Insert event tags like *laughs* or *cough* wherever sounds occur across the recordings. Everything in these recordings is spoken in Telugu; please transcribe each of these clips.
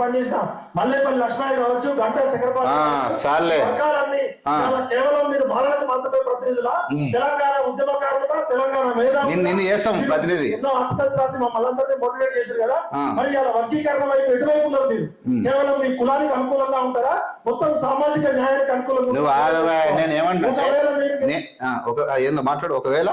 పనిచేసిన మల్లేపల్లి లక్ష్మయ్య కావచ్చు గంటా చక్రపాణి కేవలం మీరు భారత మాత్రమే ప్రతినిధుల? తెలంగాణ ఉద్యమకారులుగా తెలంగాణ ప్రతినిధి. ఎన్నో ఆర్టికల్స్ రాసి మమ్మల్ని అందరినీ మోటివేట్ చేశారు కదా. మరి ఇలా వర్గీకరణ వైపు ఎటువైపు ఉన్నారు మీరు? కేవలం మీ కులానికి అనుకూలంగా ఉంటారా? మొత్తం సామాజిక న్యాయానికి అనుకూలంగా నేను ఏమంటున్నా ఒకవేళ ఏందో మాట్లాడు ఒకవేళ?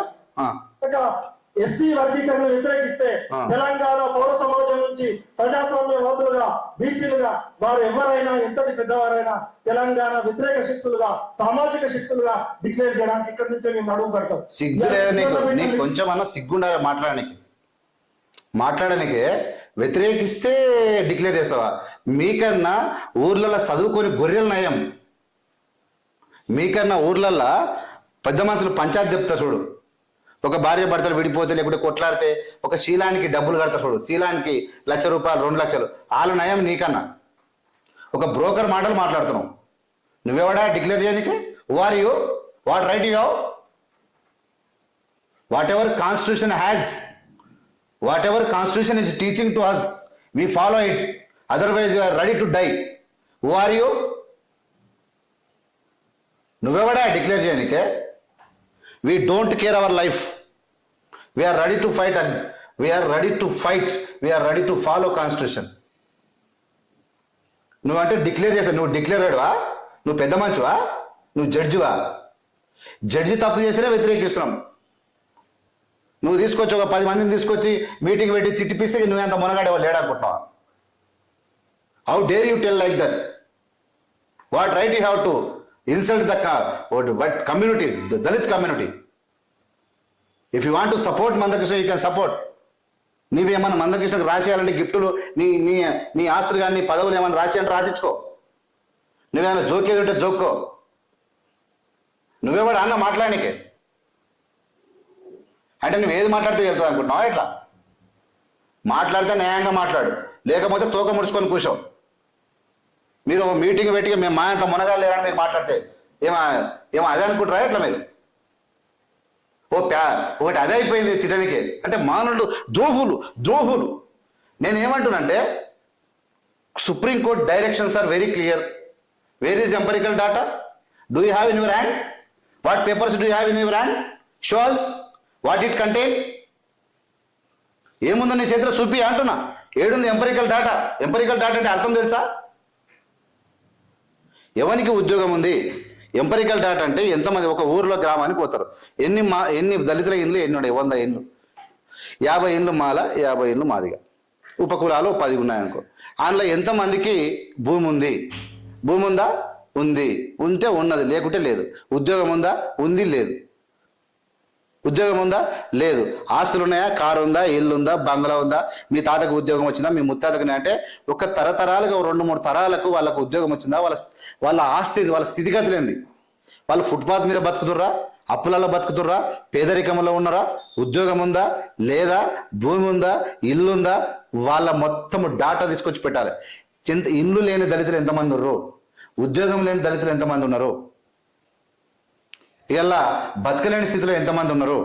ఎస్సీ వర్గీకరణ వ్యతిరేకిస్తే. తెలంగాణ పౌర సమాజం నుంచి ప్రజాస్వామ్యవాదులుగా బీసీలుగా వారు ఎవరైనా ఎంతటి పెద్దవారైనా తెలంగాణ వ్యతిరేక శక్తులుగా సామాజిక శక్తులుగా డిక్లేర్ చేయడానికి ఇక్కడి నుంచే మేము అడుగు కడతాం సిగ్గు కొంచెం అన్నా సిగ్గుండాలి మాట్లాడడానికి. మాట్లాడడానికి వ్యతిరేకిస్తే డిక్లేర్ చేస్తావా? మీకన్నా ఊర్లలో చదువుకొని గొర్రెల నయం. మీకన్నా ఊర్లల్లో పెద్ద మనుషులు పంచాయతీ చెప్తారు చూడు. ఒక భార్య భర్తలు విడిపోతే లేకుంటే కొట్లాడితే ఒక శీలానికి డబ్బులు కడతా చూడు. శీలానికి లక్ష రూపాయలు రెండు లక్షలు. వాళ్ళు నయం నీకన్నా. ఒక బ్రోకర్ మాటలు మాట్లాడుతున్నావు. నువ్వెవడా డిక్లేర్ చేయడానికి are you what right you whatever constitution has whatever constitution is teaching to us we follow it otherwise you are ready to die are you నువ్వెవడా declare చేయనికే? We don't care our life we are ready to fight and we are ready to fight we are ready to follow constitution నువ్వంటే డిక్లేర్ చేశావు నువ్వు డిక్లేర్ అయ్యావా నువ్వు పెద్ద మంచివా? నువ్వు జడ్జివా జడ్జి తప్పు చేసినా వ్యతిరేకిస్తున్నాం. నువ్వు తీసుకొచ్చి ఒక పది మందిని తీసుకొచ్చి మీటింగ్ పెట్టి తిట్టిపిస్తే నువ్వు ఎంత మునగాడేవా వాళ్ళు how dare you tell like that what right you have to insult the what community the Dalit community. If you want to support Manda Krishna you can support నీవేమన్నా మందకృష్ణకు రాసేయాలంటే గిఫ్టులు నీ నీ నీ ఆస్తులు కానీ నీ పదవులు ఏమైనా రాసి అంటే నువ్వేమైనా జోకేది ఉంటే జోక్కో. నువ్వేవాడు అన్న మాట్లాడనికే. అంటే నువ్వు ఏది మాట్లాడితే వెళ్తుంది అనుకుంటున్నావు? ఎట్లా? మాట్లాడితే న్యాయంగా మాట్లాడు. లేకపోతే తోక ముడుచుకొని కూర్చోవు మీరు మీటింగ్ పెట్టి మేము మా అంత మునగాలు లేరని మీరు మాట్లాడితే ఏమో ఏమో అదే అనుకుంటారా ఎట్లా మీరు? ఓ ప్యా ఒకటి అదే అయిపోయింది చిటనికి అంటే మానవుడు ద్రోహులు ద్రోహులు. నేను supreme court supreme court directions are very clear. Where is empirical data do you have in your hand what papers do you have in your hand shows what it contain ఏముందో నీ చేతిలో చూపి అంటున్నా. ఏడుంది ఎంపరికల్ డాటా ఎంపరికల్ డాటా అంటే అర్థం తెలుసా? ఎవరికి ఉద్యోగం ఉంది? ఎంపరికల్ డాట్ అంటే ఎంతమంది ఒక ఊర్లో గ్రామానికి పోతారు. ఎన్ని మా ఎన్ని దళితుల ఇండ్లు ఎన్ని ఉన్నాయి? వంద ఇండ్లు. యాభై ఇండ్లు మాల యాభై ఇండ్లు మాదిగా. ఉపకులాలు పది ఉన్నాయనుకో. అందులో ఎంతమందికి భూమి ఉంది? భూమి ఉందా? ఉంది. ఉంటే ఉన్నది లేకుంటే లేదు. ఉద్యోగం ఉందా? ఉంది లేదు. ఉద్యోగం ఉందా? లేదు. ఆస్తులు ఉన్నాయా? కారు ఉందా? ఇల్లు ఉందా? బంగ్లా ఉందా? మీ తాతకు ఉద్యోగం వచ్చిందా? మీ ముత్తాతకునే అంటే ఒక తరతరాలుగా రెండు మూడు తరాలకు వాళ్ళకు ఉద్యోగం వచ్చిందా? వాళ్ళ వాళ్ళ ఆస్తి వాళ్ళ స్థితిగతులు ఏంది? వాళ్ళు ఫుట్పాత్ మీద బతుకుతుర్రా? అప్పులలో బతుకుతుర్రా? పేదరికంలో ఉన్నారా? ఉద్యోగం ఉందా? లేదా? భూమి ఉందా? ఇల్లు ఉందా? వాళ్ళ మొత్తం డాటా తీసుకొచ్చి పెట్టాలి. చింత ఇల్లు లేని దళితులు ఎంతమంది ఉన్నారు? ఉద్యోగం లేని దళితులు ఎంతమంది ఉన్నారు? ఇలా బతకలేని స్థితిలో ఎంతమంది ఉన్నారు?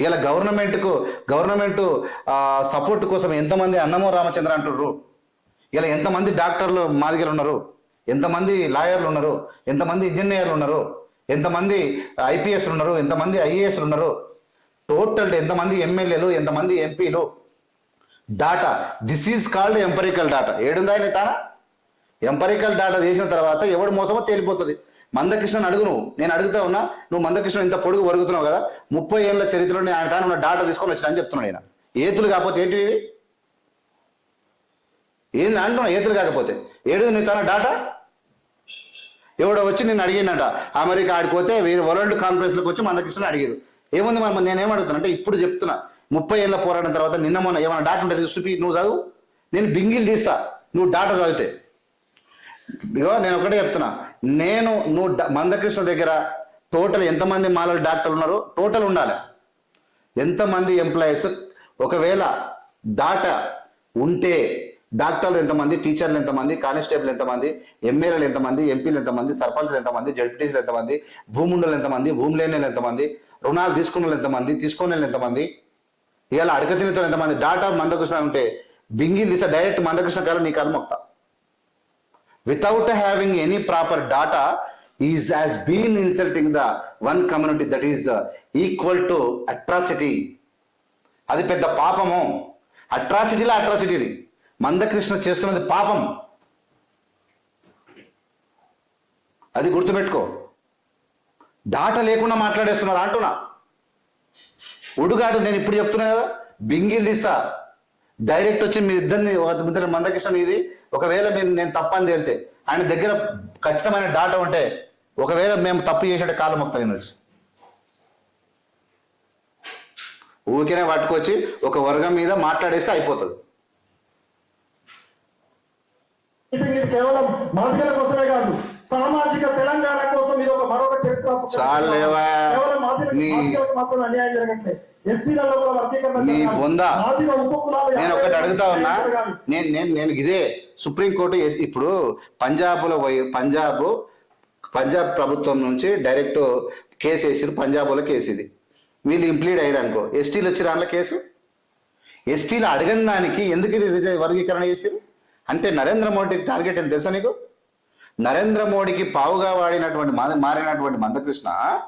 ఇలా గవర్నమెంట్కు గవర్నమెంట్ సపోర్ట్ కోసం ఎంతమంది అన్నమో రామచంద్ర అంటుర్రు? ఇలా ఎంతమంది డాక్టర్లు మా దగ్గర ఉన్నారు? ఎంతమంది లాయర్లు ఉన్నారు? ఎంతమంది ఇంజనీర్లు ఉన్నారు? ఎంతమంది ఐపీఎస్లు ఉన్నారు? ఎంతమంది ఐఏఎస్లు ఉన్నారు? టోటల్ ఎంతమంది ఎమ్మెల్యేలు? ఎంతమంది ఎంపీలు? Data this is called empirical data. ఏడుందా ఆయన తానా? ఎంపరికల్ డాటా చేసిన తర్వాత ఎవడు మోసమో తేలిపోతుంది. మందకృష్ణ అడుగు నువ్వు. నేను అడుగుతా ఉన్నా నువ్వు మందకృష్ణ ఇంత పొడుగు వరుగుతున్నావు కదా ముప్పై ఏళ్ళ చరిత్రలో ఆయన తాను ఉన్న డాటా తీసుకొని వచ్చినా అని చెప్తున్నాడు నేను ఏతులు కాకపోతే ఏంటివి ఏంది అంటున్నావు? ఏతులు కాకపోతే. ఏడు నీ తన డాటా? ఎవడో వచ్చి నేను అడిగినట అమెరికా ఆడిపోతే వీరు వరల్డ్ కాన్ఫరెన్స్లోకి వచ్చి మందకృష్ణ అడిగారు. ఏముంది మనం నేనేం అడుగుతున్నా అంటే ఇప్పుడు చెప్తున్నా. ముప్పై ఏళ్ళ పోరాటం తర్వాత నిన్న మొన్న ఏమైనా డాట్ ఉంటుంది చూపి నువ్వు చదువు. నేను బింగిల్ తీస్తా. నువ్వు డాటా చదివితే. ఇగో నేను ఒకటే చెప్తున్నా. నేను నువ్వు మందకృష్ణ దగ్గర టోటల్ ఎంతమంది మాలలు డాక్టర్లు ఉన్నారు టోటల్ ఉండాలి. ఎంతమంది ఎంప్లాయీస్ ఒకవేళ డాటా ఉంటే డాక్టర్లు ఎంతమంది టీచర్లు ఎంతమంది కానిస్టేబుల్ ఎంతమంది ఎమ్మెల్యేలు ఎంతమంది ఎంపీలు ఎంతమంది సర్పంచ్లు ఎంతమంది జడ్పీటీసీలు ఎంతమంది భూముండలు ఎంతమంది భూమి లేని ఎంతమంది రుణాలు తీసుకున్న వాళ్ళు ఎంతమంది తీసుకునే వాళ్ళు ఎంతమంది ఇవాళ అడగతినితో ఎంతమంది డాటా మందకృష్ణ ఉంటే బింగిల్ తీసా డైరెక్ట్ మందకృష్ణ కాలం నీ కళ్ళు without without any proper data is is has been insulting the one community that is equal to atrocity అది పెద్ద పాపము. అట్రాసిటీలో అట్రాసిటీది మందకృష్ణ చేస్తున్నది పాపం. అది గుర్తుపెట్టుకో. డాటా లేకుండా మాట్లాడేస్తున్నారు అంటున్నా. ఉడుగాడు నేను ఇప్పుడు చెప్తున్నా కదా బింగిల్ తీస్తా. డైరెక్ట్ వచ్చి మీ ఇద్దరిని ఇద్దరు మందకృష్ణ ఇది ఒకవేళ మీరు నేను తప్పని తేలితే. ఆయన దగ్గర ఖచ్చితమైన డాటా ఉంటే ఒకవేళ మేము తప్పు చేసేట కాలం మొత్తం నేను వచ్చి ఊరికేనే పట్టుకొచ్చి ఒక వర్గం మీద మాట్లాడేస్తే అయిపోతుంది మీటింగ్ ఇది కేవలం మాదిగల కోసమే కాదు సామాజిక తెలంగాణ కోసం ఇది ఒక మరొక. కేవలం మాదిగలకు మాత్రం అన్యాయం జరగట్లేదు నేను ఒకటి అడుగుతా ఉన్నా. నేను నేను నేను ఇదే సుప్రీంకోర్టు ఇప్పుడు పంజాబ్లో పోయి పంజాబ్ పంజాబ్ ప్రభుత్వం నుంచి డైరెక్ట్ కేసు వేసిరు పంజాబ్లో కేసు ఇది. వీళ్ళు ఇంప్లీడ్ అయ్యారు అనుకో. ఎస్టీలు వచ్చి రాళ్ళ కేసు? ఎస్టీలు అడగని దానికి ఎందుకు వర్గీకరణ చేసిరు అంటే నరేంద్ర మోడీకి టార్గెట్ ఏం తెలుసా నీకు? నరేంద్ర మోడీకి పావుగా వాడినటువంటి మా- మారినటువంటి మందకృష్ణ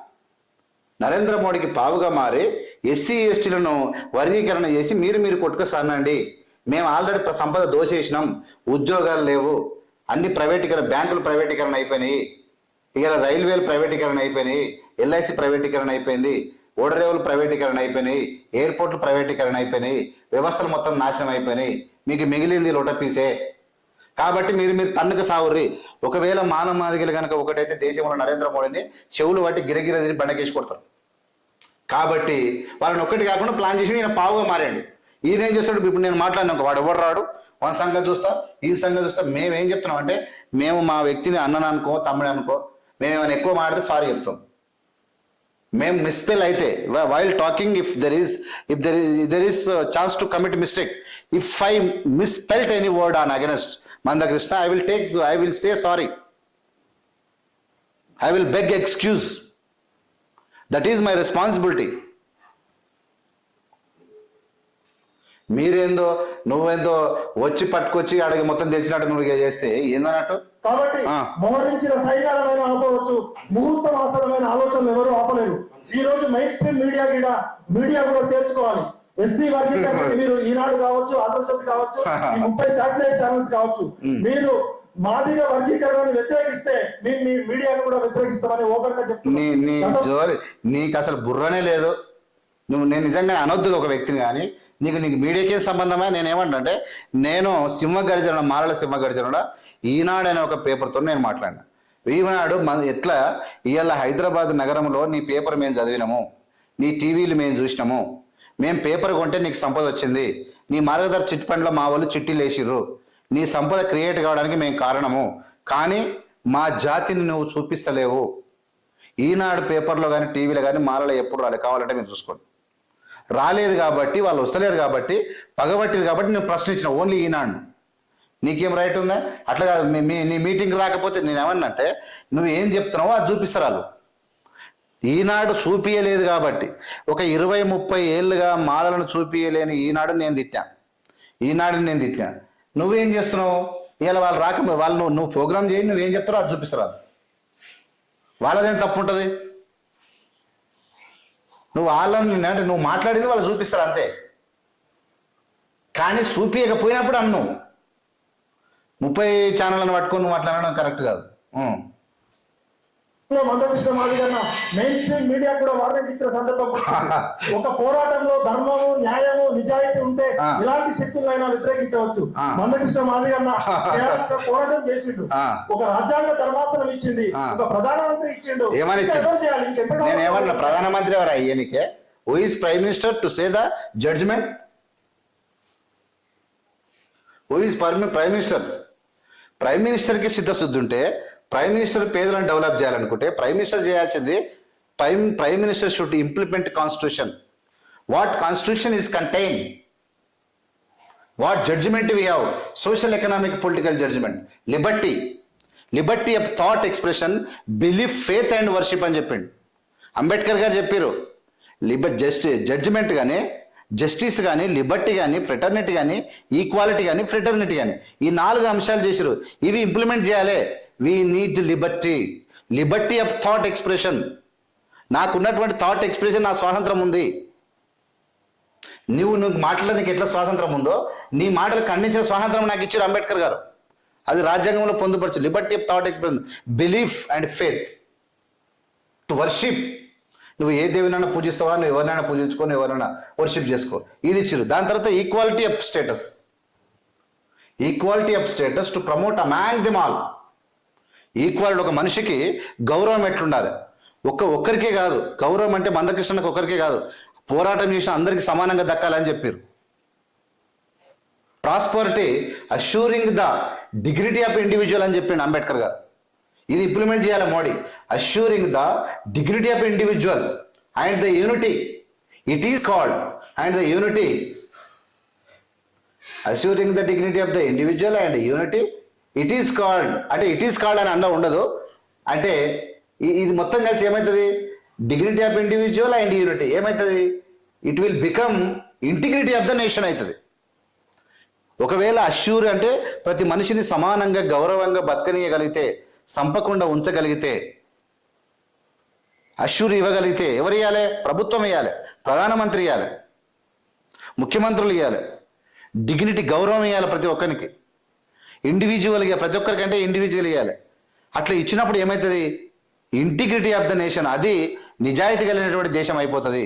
నరేంద్ర మోడీకి పావుగా మారి ఎస్సీ ఎస్టీలను వర్గీకరణ చేసి మీరు మీరు కొట్టుకొస్తానండి మేము ఆల్రెడీ సంపద దోసేసినాం ఉద్యోగాలు లేవు. అన్ని ప్రైవేటీకరణ బ్యాంకులు ప్రైవేటీకరణ అయిపోయినాయి. ఇక రైల్వేలు ప్రైవేటీకరణ అయిపోయినాయి. ఎల్ఐసి ప్రైవేటీకరణ అయిపోయింది. ఓడరేవులు ప్రైవేటీకరణ అయిపోయినాయి. ఎయిర్పోర్ట్లు ప్రైవేటీకరణ అయిపోయినాయి. వ్యవస్థలు మొత్తం నాశనం అయిపోయినాయి. మీకు మిగిలింది లొటపీసే కాబట్టి మీరు మీరు తన్నుకు సావుర్రి. ఒకవేళ మానవ మాదిగలు కనుక ఒకటైతే దేశంలో నరేంద్ర మోడీని చెవులు వాటి గిరగిర తిరిగి బండకేసి కొడతారు. కాబట్టి వాళ్ళని ఒక్కటి కాకుండా ప్లాన్ చేసి ఈయన పావుగా మారాడు ఈయన ఏం చేస్తాడు? ఇప్పుడు నేను మాట్లాడినా ఒక వాడు ఎవరు రాడు? వన్ సంగతి చూస్తా ఈ సంగతి చూస్తా. మేము ఏం చెప్తున్నాం అంటే మేము మా వ్యక్తిని అన్నని అనుకో తమ్ముడు అనుకో మేము ఏమైనా ఎక్కువ మాడితే సారీ చెప్తాం. మేము మిస్పెల్ అయితే while talking if there is if there is there is chance to commit mistake if I misspelt any word on against Manda Krishna I will take I will say sorry I will beg excuse that is my responsibility మీరేందో నువ్వేందో వచ్చి పట్టుకొచ్చి అడిగి మొత్తం తెలిసినట్టు నువ్వు చేస్తే ఏందన్నట్టు? కాబట్టి. మోహరించిన ఆపవచ్చు. ముహూర్తం ఆసనమైన ఆలోచనలు ఎవరు ఆపలేరు. ఈ రోజు మెయిన్ స్ట్రీమ్ మీడియా కూడా మీడియా కూడా తేల్చుకోవాలి ఎస్సీ వర్గీకరణకి మీరు ఈనాడు కావచ్చు ఆంధ్రజ్యోతి కావచ్చు ముప్పై శాటిలైట్ ఛానల్స్ కావచ్చు. మీరు మాదిగ వర్గీకరణను వ్యతిరేకిస్తే మీ మీ మీడియాను కూడా వ్యతిరేకిస్తామని ఓపెన్గా చెప్తున్నారు జోలి నీకు అసలు బుర్రనే లేదు. నువ్వు నేను నిజంగా అనొద్దు ఒక వ్యక్తిని కానీ నీకు నీకు మీడియాకే సంబంధమే? నేను ఏమంటే నేను సింహగర్జన మారల సింహగర్జన ఈనాడు అనే ఒక పేపర్తో నేను మాట్లాడినా. ఈనాడు మన ఎట్లా? ఇవాళ హైదరాబాద్ నగరంలో నీ పేపర్ మేము చదివినాము. నీ టీవీలు మేము చూసినాము. మేము పేపర్ కొంటే నీకు సంపద వచ్చింది. నీ మార్గదర్ చిట్ ఫండ్లో మా వాళ్ళు చిట్టీలు వేసిర్రు నీ సంపద క్రియేట్ కావడానికి మేము కారణము. కానీ మా జాతిని నువ్వు చూపిస్తలేవు. ఈనాడు పేపర్లో కానీ టీవీలో కానీ మాలలో ఎప్పుడు రాలేదు కావాలంటే మీరు చూసుకోండి. రాలేదు కాబట్టి వాళ్ళు వస్తలేరు కాబట్టి పగబట్టిరు కాబట్టి నేను ప్రశ్నించిన ఓన్లీ ఈనాడు. నీకేం రైట్ ఉందా? అట్లా కాదు మీ- మీ నీ మీటింగ్ రాకపోతే నేను ఏమన్నంటే నువ్వు ఏం చెప్తున్నావో అది చూపిస్తారు వాళ్ళు ఈనాడు చూపియలేదు కాబట్టి ఒక ఇరవై ముప్పై ఏళ్ళుగా మాలలను చూపియలేని ఈనాడు నేను తిట్టా. ఈనాడు నేను తిట్టా. నువ్వేం చేస్తున్నావు? ఇవాళ వాళ్ళు రాక వాళ్ళు నువ్వు నువ్వు ప్రోగ్రామ్ చేయి నువ్వేం చెప్తారో అది చూపిస్తారు వాళ్ళదేం తప్పు ఉంటుంది నువ్వు వాళ్ళని అంటే నువ్వు మాట్లాడింది వాళ్ళు చూపిస్తారు అంతే. కానీ చూపించకపోయినప్పుడు అన్ను. ముప్పై ఛానళ్ళని పట్టుకొని నువ్వు అట్లా అనడం కరెక్ట్ కాదు ఉం. మందకృష్ణ మాదిగన్న మెయిన్ స్ట్రీమ్ మీడియా కూడా వార్నింగ్ ఇచ్చిన సందర్భం వచ్చింది. *laughs* ఒక పోరాటంలో ధర్మము న్యాయము నిజాయితీ ఉంటే. ఇలాంటి శక్తులైనా వ్యతిరేకించవచ్చు. మందకృష్ణ మాదిగన్న *laughs* పోరాటం చేసిండు. ఒక రాజ్యాంగ ధర్మాసనం ఇచ్చింది. ఒక ప్రధానమంత్రి ఇచ్చిండు? నేను ఏమన్నా ప్రధానమంత్రి ఎవరు అయ్యానికే who is prime minister to say the judgement who is prime minister prime మినిస్టర్కి సిద్ధశుద్ధి ఉంటే ప్రైమ్ మినిస్టర్ పేదలను డెవలప్ చేయాలనుకుంటే ప్రైమ్ మినిస్టర్ చేయాల్సింది prime prime minister should implement constitution what constitution is contain what judgement we have social economic political judgement liberty liberty of thought expression belief faith and worship అని చెప్పిండు. అంబేద్కర్ గారు చెప్పారు లిబర్ జస్ట్ జడ్జిమెంట్ కానీ జస్టిస్ కానీ లిబర్టీ కానీ ఫ్రెటర్నిటీ కానీ ఈక్వాలిటీ కానీ ఫ్రెటర్నిటీ కానీ ఈ నాలుగు అంశాలు చేశారు ఇవి ఇంప్లిమెంట్ చేయాలి. We need liberty. Liberty of thought expression. నాకున్నటువంటి థాట్ ఎక్స్ప్రెషన్ నా స్వాతంత్రం ఉంది. నువ్వు నువ్వు మాట్లాడడానికి నీకు ఎట్లా స్వాతంత్రం ఉందో నీ మాటలు ఖండించిన స్వాతంత్రం నాకు ఇచ్చారు అంబేద్కర్ గారు. అది రాజ్యాంగంలో పొందుపరచు. Liberty of thought expression. Belief and faith to worship. నువ్వు ఏ దేవునైనా పూజిస్తావా? నువ్వు ఎవరినైనా పూజించుకో నువ్వు ఎవరైనా వర్షిప్ చేసుకో. ఇది ఇచ్చిరు. దాని తర్వాత equality of status equality of status to promote among them all equality ఒక మనిషికి గౌరవం ఎట్లుండాలి? ఒక్క ఒక్కరికే కాదు. గౌరవం అంటే మందకృష్ణకు ఒక్కరికే కాదు. పోరాటం చేసిన అందరికి సమానంగా దక్కాలని చెప్పారు. Prosperity assuring the dignity of individual అని చెప్పిండు అంబేద్కర్ గారు. ఇది ఇంప్లిమెంట్ చేయాలి Modi? Assuring the dignity of individual and the unity it is called and the unity assuring the dignity of the individual and unity it is called అంటే ఇట్ ఈస్ కాల్డ్ అని అన్న ఉండదు. అంటే ఇది మొత్తం కలిసి ఏమవుతుంది dignity of individual and unity ఏమవుతుంది it will become integrity of the nation అవుతుంది ఒకవేళ అష్యూర్ అంటే ప్రతి మనిషిని సమానంగా గౌరవంగా బతకనీయగలిగితే సంపకుండా ఉంచగలిగితే అష్యూర్ ఇవ్వగలిగితే ఎవరు ఇవ్వాలి ప్రభుత్వం ఇవ్వాలి ప్రధానమంత్రి ఇవ్వాలి ముఖ్యమంత్రులు ఇవ్వాలి డిగ్నిటీ గౌరవం ఇవ్వాలి ప్రతి ఒక్కరికి. ఇండివిజువల్గా ప్రతి ఒక్కరికంటే ఇండివిజువల్ ఇవ్వాలి అట్లా ఇచ్చినప్పుడు ఏమవుతుంది ఇంటిగ్రిటీ ఆఫ్ ద నేషన్ అది నిజాయితీ కలిగినటువంటి దేశం అయిపోతుంది.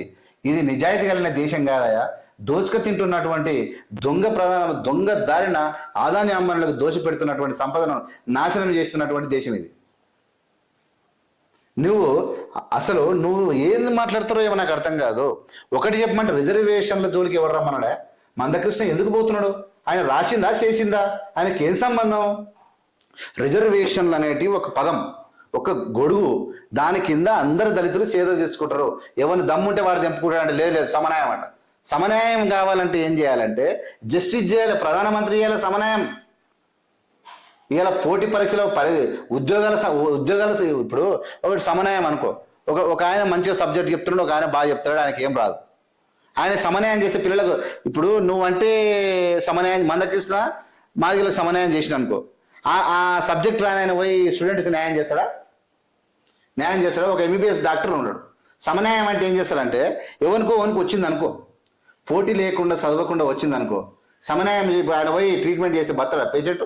ఇది నిజాయితీ కలిగిన దేశం కాదయా దోసుక తింటున్నటువంటి దొంగ ప్రధాన దొంగ దారిన ఆదాని అమ్మలకు దోష పెడుతున్నటువంటి సంపదను నాశనం చేస్తున్నటువంటి దేశం ఇది. నువ్వు అసలు నువ్వు ఏంది మాట్లాడుతారో ఏమో నాకు అర్థం కాదు. ఒకటి చెప్పమంటే రిజర్వేషన్ల జోలికి ఎవరు రమ్మన్నాడా? మందకృష్ణ ఎందుకు పోతున్నాడు? ఆయన రాసిందా చేసిందా? ఆయనకి ఏం సంబంధం? రిజర్వేషన్లు అనేటివి ఒక పదం ఒక గొడుగు. దాని కింద అందరు దళితులు సేద తెచ్చుకుంటారు. ఎవరిని దమ్ముంటే వాడు తెంపుకుంటాడు అంటే లేదు లేదు సమన్యాయం అంట సమన్యాయం కావాలంటే ఏం చేయాలంటే జస్టిస్ చేయాలి ప్రధానమంత్రి చేయాలి సమన్యాయం ఇవాళ పోటీ పరీక్షలో పరి ఉద్యోగాల ఉద్యోగాల ఇప్పుడు ఒకటి సమన్వయం అనుకో. ఒక ఒక ఆయన మంచిగా సబ్జెక్ట్ చెప్తున్నాడు ఒక ఆయన బాగా చెప్తాడు ఆయనకి ఏం రాదు. ఆయన సమన్వయం చేసే పిల్లలకు ఇప్పుడు నువ్వంటే సమన్వయం మందకృష్ణ మాదిగలకు సమన్వయం చేసిన అనుకో. ఆ ఆ సబ్జెక్ట్ రాని ఆయన పోయి స్టూడెంట్కి న్యాయం చేస్తాడా? న్యాయం చేస్తాడా? ఒక ఎంబీబీఎస్ డాక్టర్ ఉన్నాడు. సమన్వయం అంటే ఏం చేస్తాడంటే ఎవరికో ఎవరికి వచ్చింది అనుకో. పోటీ లేకుండా చదవకుండా వచ్చింది అనుకో సమన్యాయం చెప్పి ఆడ పోయి ట్రీట్మెంట్ చేస్తే బతడా పేషెంట్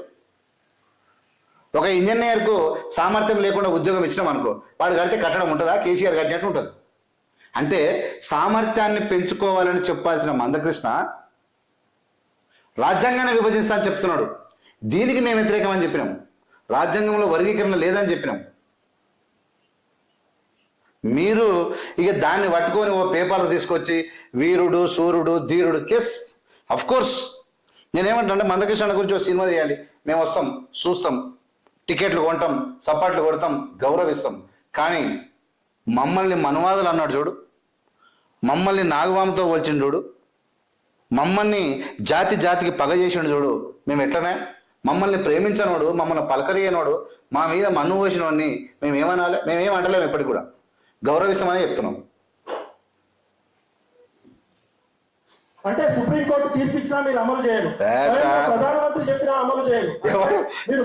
ఒక ఇంజనీర్కు సామర్థ్యం లేకుండా ఉద్యోగం ఇచ్చినాం అనుకో వాడు కడితే కట్టడం ఉంటుందా? కేసీఆర్ కట్టినట్టు ఉంటుంది. అంటే సామర్థ్యాన్ని పెంచుకోవాలని చెప్పాల్సిన మందకృష్ణ రాజ్యాంగాన్ని విభజిస్తా అని చెప్తున్నాడు. దీనికి మేము వ్యతిరేకం అని చెప్పినాం. రాజ్యాంగంలో వర్గీకరణ లేదని చెప్పినాం. మీరు ఇక దాన్ని పట్టుకొని ఓ పేపర్లు తీసుకొచ్చి వీరుడు సూర్యుడు ధీరుడు ఎస్ అఫ్ కోర్స్ నేనేమంటే మందకృష్ణ గురించి ఒక సినిమా తీయాలి. మేము వస్తాం చూస్తాం టికెట్లు కొంటాం చప్పట్లు కొడతాం గౌరవిస్తాం. కానీ మమ్మల్ని మనువాదులు అన్నాడు చూడు. మమ్మల్ని నాగవామతో పోల్చిండు చూడు. మమ్మల్ని జాతి జాతికి పగ చేసిండు చూడు. మేము ఎట్లనే? మమ్మల్ని ప్రేమించనోడు మమ్మల్ని పలకరియనోడు మా మీద మన్ను పోసినోడిని మేమేమనాలి? మేమేం అంటలేము ఇప్పటికి కూడా. గౌరవిస్తామని చెప్తున్నాం. అంటే సుప్రీంకోర్టు తీర్పు ఇచ్చినా మీరు అమలు చేయరు. ప్రధానమంత్రి చెప్పినా అమలు చేయరు? మీరు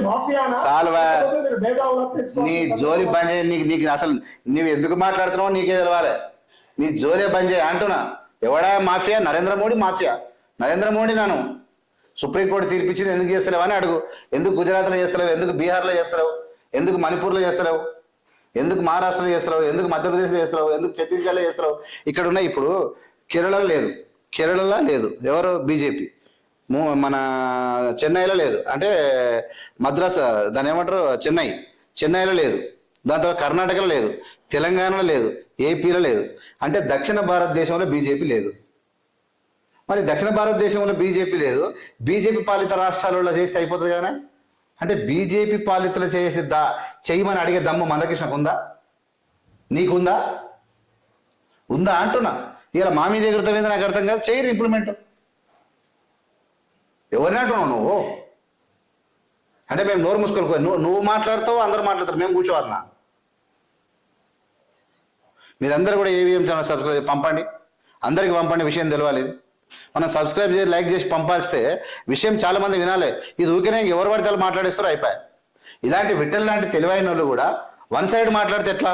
తెచ్చుకోవాల్సిన నీ జోలి బంద్ చేయి. నీకు నీకు అసలు నువ్వు ఎందుకు మాట్లాడుతున్నావో నీకే తెలవాలి. నీ జోలే బంద్ చేయి అంటున్నా. ఎవడా మాఫియా? నరేంద్ర మోడీ మాఫియా? నరేంద్ర మోడీ నాను సుప్రీంకోర్టు తీర్పిచ్చింది ఎందుకు చేస్తలేవు అని అడుగు. ఎందుకు గుజరాత్లో చేస్తలేవు? ఎందుకు బీహార్లో చేస్తలేవు? ఎందుకు మణిపూర్లో చేస్తలేవు? ఎందుకు మహారాష్ట్రలో చేస్తలేవు ఎందుకు మధ్యప్రదేశ్లో చేస్తలేవు ఎందుకు ఛత్తీస్గఢ్లో చేస్తలేవు ఇక్కడ ఉన్నాయి ఇప్పుడు. కేరళలో లేదు. కేరళలో లేదు. ఎవరు? బీజేపీ. మన చెన్నైలో లేదు. అంటే మద్రాస్ దాని ఏమంటారు? చెన్నై. చెన్నైలో లేదు. దాని తర్వాత కర్ణాటకలో లేదు. తెలంగాణలో లేదు. ఏపీలో లేదు. అంటే దక్షిణ భారతదేశంలో బీజేపీ లేదు. మరి దక్షిణ భారతదేశంలో బీజేపీ లేదు. బీజేపీ పాలిత రాష్ట్రాలలో చేస్తే అయిపోతుంది కదా? అంటే బీజేపీ పాలితలు చేసి దా చేయమని అడిగే దమ్ము మందకృష్ణకు ఉందా నీకుందా? ఉందా అంటున్నా. ఇలా మా మీద ఎగురుతామేంది నాకు అర్థం కాదు చేయరు ఇంప్లిమెంట్ ఎవరిని అంటున్నావు నువ్వు? అంటే మేము నోరు మూసుకొని పోయి నువ్వు నువ్వు మాట్లాడతావు అందరూ మాట్లాడతారు. మేము కూర్చోవాలన్నా? మీరందరూ కూడా ఏవిఎం ఛానల్ సబ్స్క్రైబ్ పంపండి. అందరికి పంపండి విషయం తెలియాలి మనం సబ్స్క్రైబ్ చేసి లైక్ చేసి పంపాల్స్తే విషయం చాలా మంది వినాలి. ఇది ఊరికే ఎవరు పడితే మాట్లాడేస్తారో అయిపోయాయి ఇలాంటి విట్టల్ లాంటి తెలివైన వాళ్ళు కూడా వన్ సైడ్ మాట్లాడితే ఎట్లా?